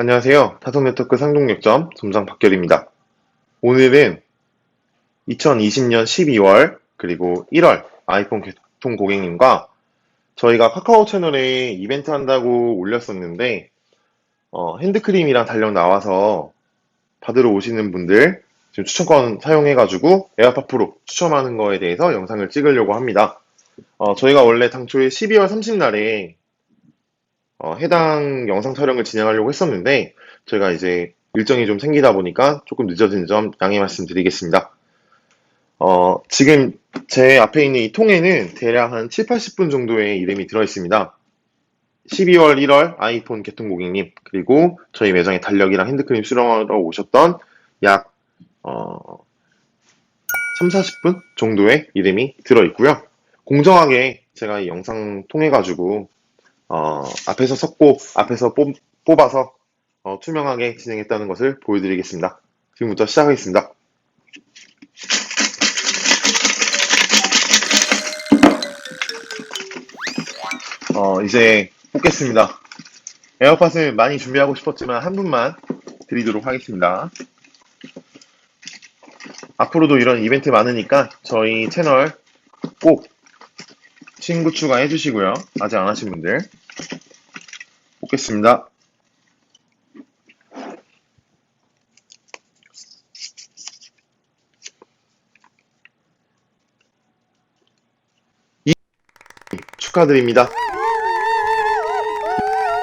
안녕하세요. 타성네트워크 상동역점 점장 박결입니다. 오늘은 2020년 12월 그리고 1월 아이폰 개통 고객님과 저희가 카카오 채널에 이벤트 한다고 올렸었는데 어, 핸드크림이랑 달력 나와서 받으러 오시는 분들 지금 추천권 사용해가지고 에어팟 프로 추첨하는 거에 대해서 영상을 찍으려고 합니다. 어, 저희가 원래 당초에 12월 30날에 어, 해당 영상 촬영을 진행하려고 했었는데 저희가 이제 일정이 좀 생기다 보니까 조금 늦어진 점 양해 말씀드리겠습니다. 어, 지금 제 앞에 있는 이 통에는 대략 한 7, 80분 정도의 이름이 들어 있습니다. 12월 1월 아이폰 개통 고객님 그리고 저희 매장에 달력이랑 핸드크림 수령하러 오셨던 약 어, 3, 40분 정도의 이름이 들어 있고요. 공정하게 제가 이 영상 통해 가지고 어, 앞에서 섞고 앞에서 뽑, 뽑아서 어, 투명하게 진행했다는 것을 보여드리겠습니다. 지금부터 시작하겠습니다. 어, 이제 뽑겠습니다. 에어팟을 많이 준비하고 싶었지만 한 분만 드리도록 하겠습니다. 앞으로도 이런 이벤트 많으니까 저희 채널 꼭 친구 추가해 주시고요. 아직 안 하신 분들. 뽑겠습니다. 이 축하드립니다.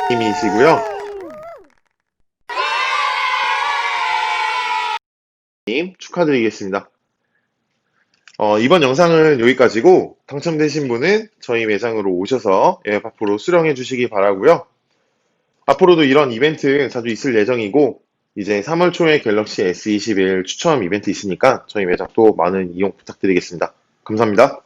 님이시고요. 님 축하드리겠습니다. 어, 이번 영상은 여기까지고 당첨되신 분은 저희 매장으로 오셔서 에어팟 프로 수령해 주시기 바라고요. 앞으로도 이런 이벤트 자주 있을 예정이고 이제 3월 초에 갤럭시 S21 추첨 이벤트 있으니까 저희 매장 또 많은 이용 부탁드리겠습니다. 감사합니다.